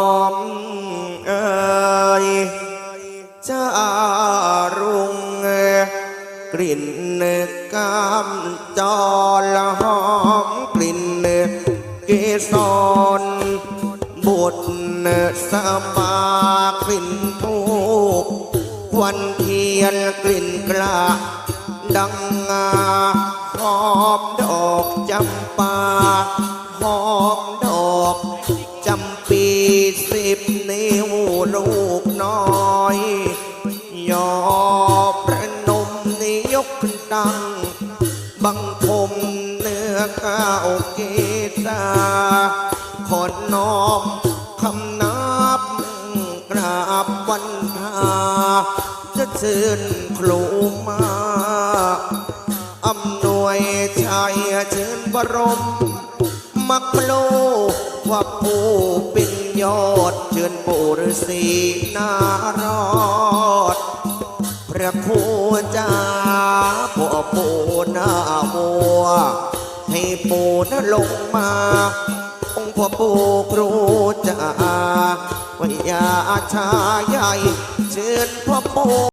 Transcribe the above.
อมเอ่ยจะรุงกลิ่นกามจรหอมกลิ่นเกสรบุตรสมากลิ่นทูบควันเทียนกลิ่นกระดังงาหอมดอกจำปาหอมดอก บนิ้วลูกน้อยยอประนมนิยกขึ้นตั้งบังคมเนื้อข้าวเกษาขอน้อมคำนับกราบวันทาจะเชิญครูมาอำนวยชัยเชิญบรม มักโลว่าผู้เป็น ยอดเชิญปู่ฤาษีนารอด พระครูจ้าพ่อปู่หน้ามัว ให้ปู่นั้นลงมา องค์พ่อปู่ครูจ้าวิยาชาใหญ่ เชิญพ่อปู่